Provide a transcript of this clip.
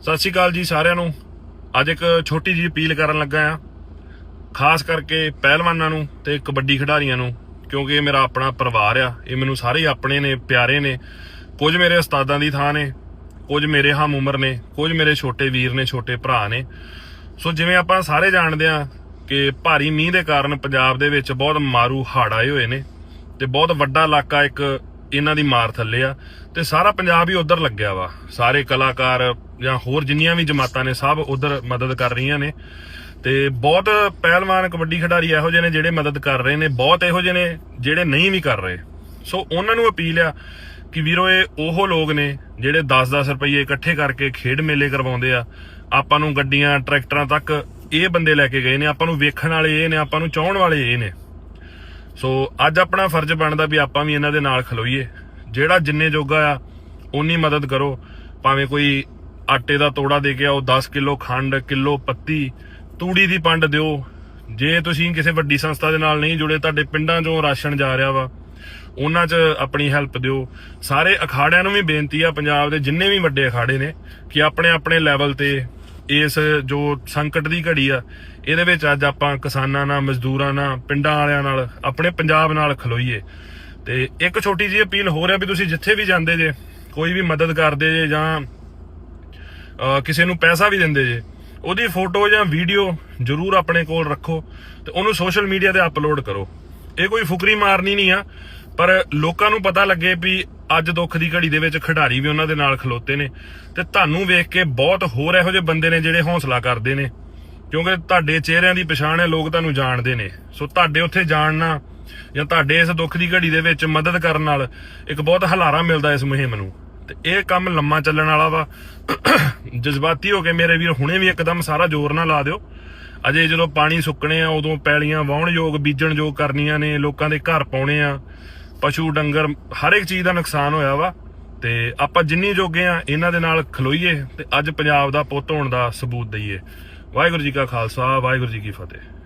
ਸਤਿ ਸ਼੍ਰੀ ਅਕਾਲ ਜੀ ਸਾਰਿਆਂ ਨੂੰ। ਅੱਜ ਇੱਕ ਛੋਟੀ ਜਿਹੀ ਅਪੀਲ ਕਰਨ ਲੱਗਾ ਆ ਖਾਸ ਕਰਕੇ ਪਹਿਲਵਾਨਾਂ ਨੂੰ ਤੇ ਕਬੱਡੀ ਖਿਡਾਰੀਆਂ ਨੂੰ, ਕਿਉਂਕਿ ਇਹ ਮੇਰਾ ਆਪਣਾ ਪਰਿਵਾਰ ਆ। ਇਹ ਮੈਨੂੰ ਸਾਰੇ ਆਪਣੇ ਨੇ, ਪਿਆਰੇ ਨੇ। ਕੁਝ ਮੇਰੇ ਉਸਤਾਦਾਂ ਦੀ ਥਾਂ ਨੇ, ਕੁਝ ਮੇਰੇ ਹਮ ਉਮਰ ਨੇ, ਕੁਝ ਮੇਰੇ ਛੋਟੇ ਵੀਰ ਨੇ, ਛੋਟੇ ਭਰਾ ਨੇ। ਸੋ ਜਿਵੇਂ ਆਪਾਂ ਸਾਰੇ ਜਾਣਦੇ ਆ ਕਿ ਭਾਰੀ ਮੀਂਹ ਦੇ ਕਾਰਨ ਪੰਜਾਬ ਦੇ ਵਿੱਚ ਬਹੁਤ ਮਾਰੂ ਹੜ੍ਹ ਆਏ ਹੋਏ ਨੇ ਤੇ ਬਹੁਤ ਵੱਡਾ ਇਲਾਕਾ ਇੱਕ ਇਹਨਾਂ ਦੀ ਮਾਰ ਥੱਲੇ ਆ ਤੇ ਸਾਰਾ ਪੰਜਾਬ ਹੀ ਉਧਰ ਲੱਗਿਆ ਵਾ। ਸਾਰੇ ਕਲਾਕਾਰ ਜਾਂ ਹੋਰ ਜਿੰਨੀਆਂ ਵੀ ਜਮਾਤਾਂ ਨੇ ਸਭ ਉਧਰ ਮਦਦ ਕਰ ਰਹੀਆਂ ਨੇ ਤੇ ਬਹੁਤ ਪਹਿਲਵਾਨ ਕਬੱਡੀ ਖਿਡਾਰੀ ਇਹੋ ਜਿਹੇ ਨੇ ਜਿਹੜੇ ਮਦਦ ਕਰ ਰਹੇ ਨੇ, ਬਹੁਤ ਇਹੋ ਜਿਹੇ ਨੇ ਜਿਹੜੇ ਨਹੀਂ ਵੀ ਕਰ ਰਹੇ। ਸੋ ਉਹਨਾਂ ਨੂੰ ਅਪੀਲ ਆ ਕਿ ਵੀਰੋ, ਇਹ ਉਹ ਲੋਕ ਨੇ ਜਿਹੜੇ 10-10 ਰੁਪਏ ਇਕੱਠੇ ਕਰਕੇ ਖੇਡ ਮੇਲੇ ਕਰਵਾਉਂਦੇ ਆ। ਆਪਾਂ ਨੂੰ ਗੱਡੀਆਂ, ਟਰੈਕਟਰਾਂ ਤੱਕ ਇਹ ਬੰਦੇ ਲੈ ਕੇ ਗਏ ਨੇ, ਆਪਾਂ ਨੂੰ ਵੇਖਣ ਵਾਲੇ ਇਹ ਨੇ, ਆਪਾਂ ਨੂੰ ਚਾਹਣ ਵਾਲੇ ਇਹ ਨੇ। ਸੋ ਅੱਜ ਆਪਣਾ ਫਰਜ਼ ਬਣਦਾ ਵੀ ਆਪਾਂ ਵੀ ਇਹਨਾਂ ਦੇ ਨਾਲ ਖਲੋਈਏ। ਜਿਹੜਾ ਜਿੰਨੇ ਜੋਗਾ ਆ ਉਨੀ ਮਦਦ ਕਰੋ। ਭਾਵੇਂ ਕੋਈ ਆਟੇ ਦਾ ਤੋੜਾ ਦੇ ਕੇ ਆਓ 10 ਕਿਲੋ ਖੰਡ, ਕਿਲੋ ਪੱਤੀ, ਤੂੜੀ ਦੀ ਪੰਡ ਦਿਓ। ਜੇ ਤੁਸੀਂ ਕਿਸੇ ਵੱਡੀ ਸੰਸਥਾ ਦੇ ਨਾਲ ਨਹੀਂ ਜੁੜੇ, ਤੁਹਾਡੇ ਪਿੰਡਾਂ 'ਚੋਂ ਰਾਸ਼ਨ ਜਾ ਰਿਹਾ ਵਾ, ਉਹਨਾਂ 'ਚ ਆਪਣੀ ਹੈਲਪ ਦਿਓ। ਸਾਰੇ ਅਖਾੜਿਆਂ ਨੂੰ ਵੀ ਬੇਨਤੀ ਆ, ਪੰਜਾਬ ਦੇ ਜਿੰਨੇ ਵੀ ਵੱਡੇ ਅਖਾੜੇ ਨੇ, ਕਿ ਆਪਣੇ ਆਪਣੇ ਲੈਵਲ ਤੇ ਇਸ ਜੋ ਸੰਕਟ ਦੀ ਘੜੀ ਆ, ਇਹਦੇ ਵਿੱਚ ਅੱਜ ਆਪਾਂ ਕਿਸਾਨਾਂ ਨਾਲ, ਮਜ਼ਦੂਰਾਂ ਨਾਲ, ਪਿੰਡਾਂ ਵਾਲਿਆਂ ਨਾਲ, ਆਪਣੇ ਪੰਜਾਬ ਨਾਲ ਖਲੋਈਏ। ਤੇ ਇੱਕ ਛੋਟੀ ਜਿਹੀ ਅਪੀਲ ਹੋ ਰਿਹਾ ਵੀ ਤੁਸੀਂ ਜਿੱਥੇ ਵੀ ਜਾਂਦੇ ਜੇ, ਕੋਈ ਵੀ ਮਦਦ ਕਰਦੇ ਜੇ ਜਾਂ ਕਿਸੇ ਨੂੰ ਪੈਸਾ ਵੀ ਦਿੰਦੇ ਜੇ, ਉਹਦੀ ਫੋਟੋ ਜਾਂ ਵੀਡੀਓ ਜ਼ਰੂਰ ਆਪਣੇ ਕੋਲ ਰੱਖੋ ਤੇ ਉਹਨੂੰ ਸੋਸ਼ਲ ਮੀਡੀਆ ਤੇ ਅਪਲੋਡ ਕਰੋ। ਇਹ ਕੋਈ ਫੁਕਰੀ ਮਾਰਨੀ ਨਹੀਂ ਆ। ਪਰ ਲੋਕਾਂ ਨੂੰ ਪਤਾ ਲੱਗੇ ਵੀ ਅੱਜ ਦੁੱਖ ਦੀ ਘੜੀ ਦੇ ਵਿੱਚ ਖਿਡਾਰੀ ਵੀ ਉਹਨਾਂ ਦੇ ਨਾਲ ਖਲੋਤੇ ਨੇ ਤੇ ਤੁਹਾਨੂੰ ਵੇਖ ਕੇ ਬਹੁਤ ਹੋਰ ਇਹੋ ਜਿਹੇ ਬੰਦੇ ਨੇ ਜਿਹੜੇ ਹੌਸਲਾ ਕਰਦੇ ਨੇ। ਕਿਉਂਕਿ ਤੁਹਾਡੇ ਚਿਹਰਿਆਂ ਦੀ ਪਛਾਣ ਹੈ, ਲੋਕ ਤੁਹਾਨੂੰ ਜਾਣਦੇ ਨੇ। ਸੋ ਤੁਹਾਡੇ ਉੱਥੇ ਜਾਣਨਾ ਜਾਂ ਤੁਹਾਡੇ ਇਸ ਦੁੱਖ ਦੀ ਘੜੀ ਦੇ ਵਿੱਚ ਮਦਦ ਕਰਨ ਨਾਲ ਇੱਕ ਬਹੁਤ ਹਲਾਰਾ ਮਿਲਦਾ ਇਸ ਮੁਹਿੰਮ ਨੂੰ। ਤੇ ਇਹ ਕੰਮ ਲੰਮਾ ਚੱਲਣ ਵਾਲਾ ਵਾ। ਜਜ਼ਬਾਤੀ ਹੋ ਕੇ ਮੇਰੇ ਵੀਰ, ਹੁਣੇ ਵੀ ਇੱਕਦਮ ਸਾਰਾ ਜ਼ੋਰ ਨਾ ਲਾ ਦਿਓ। ਅਜੇ ਜਦੋਂ ਪਾਣੀ ਸੁੱਕਣੇ ਆ, ਉਦੋਂ ਪੈਲੀਆਂ ਵਾਉਣ ਯੋਗ, ਬੀਜਣ ਯੋਗ ਕਰਨੀਆਂ ਨੇ, ਲੋਕਾਂ ਦੇ ਘਰ ਪਾਉਣੇ ਆ। ਪਸ਼ੂ ਡੰਗਰ ਹਰ ਇੱਕ ਚੀਜ਼ ਦਾ ਨੁਕਸਾਨ ਹੋਇਆ ਵਾ ਤੇ ਆਪਾਂ ਜਿੰਨੀ ਜੋਗੇ ਆ, ਇਹਨਾਂ ਦੇ ਨਾਲ ਖਲੋਈਏ ਤੇ ਅੱਜ ਪੰਜਾਬ ਦਾ ਪੁੱਤ ਹੋਣ ਦਾ ਸਬੂਤ ਦਈਏ। ਵਾਹਿਗੁਰੂ ਜੀ ਕਾ ਖਾਲਸਾ, ਵਾਹਿਗੁਰੂ ਜੀ ਕੀ ਫਤਿਹ।